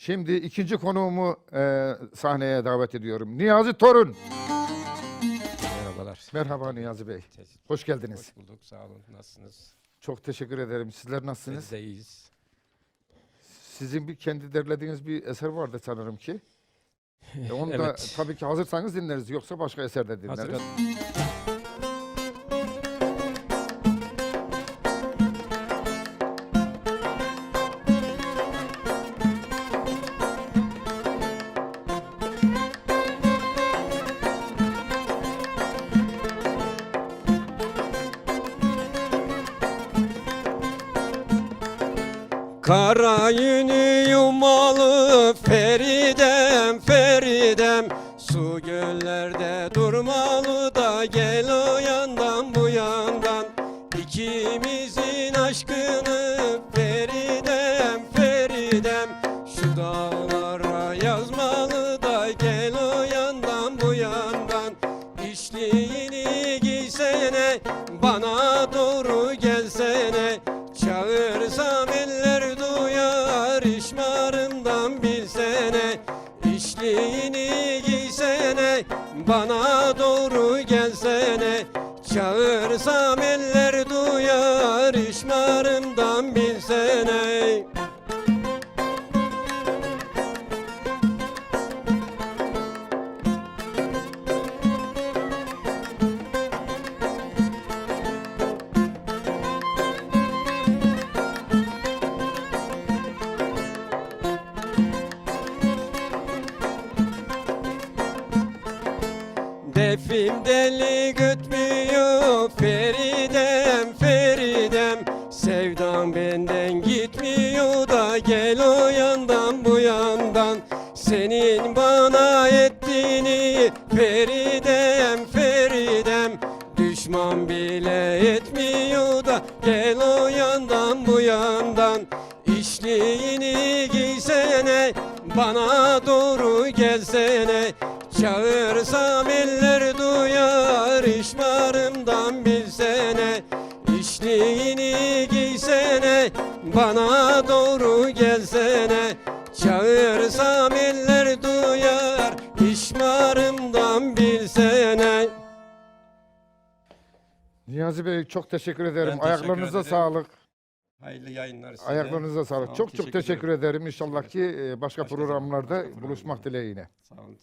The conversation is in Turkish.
Şimdi ikinci konuğumu e, sahneye davet ediyorum. Niyazi Torun. Merhabalar. Merhaba Niyazi Bey. Hoş geldiniz. Hoş bulduk. Sağ olun. Nasılsınız? Çok teşekkür ederim. Sizler nasılsınız? Biz de iyiyiz. Sizin bir kendi derlediğiniz bir eser vardı sanırım ki. E, onu da Evet. tabii ki hazırsanız dinleriz. Yoksa başka eserde dinleriz. Hazır. Kara yünü yumalı Feridem Feridem. Su göllerde durmalı da gel o yandan bu yandan. İkimizin aşkını Feridem Feridem. Şu dağlara yazmalı da gel o yandan bu yandan. İşliğini giysene bana doğru duyar işmarımdan bilsene İşliğini giysene bana doğru gelsene. Çağırsam eller duyar işmarımdan bilsene Defim deli gütmüyor Feridem Feridem. Sevdam benden gitmiyor da gel o yandan bu yandan. Senin bana ettiğini Feridem Feridem. Düşman bile etmiyor da gel o yandan bu yandan. İşliğini giysene bana doğru gelsene Çağırsam eller duyar işmarımdan bilsene İşliğini giysene bana doğru gelsene Çağırsam eller duyar işmarımdan bilsene Niyazi Bey çok teşekkür ederim. Ben teşekkür Ayaklarınıza ederim. sağlık. Hayırlı yayınlar size. Ayaklarınıza Sağ sağlık. olun, Çok çok teşekkür ederim. ederim. İnşallah ki e, başka Başka zaman, programlarda başka buluşmak dileğiyle. Sağ olun.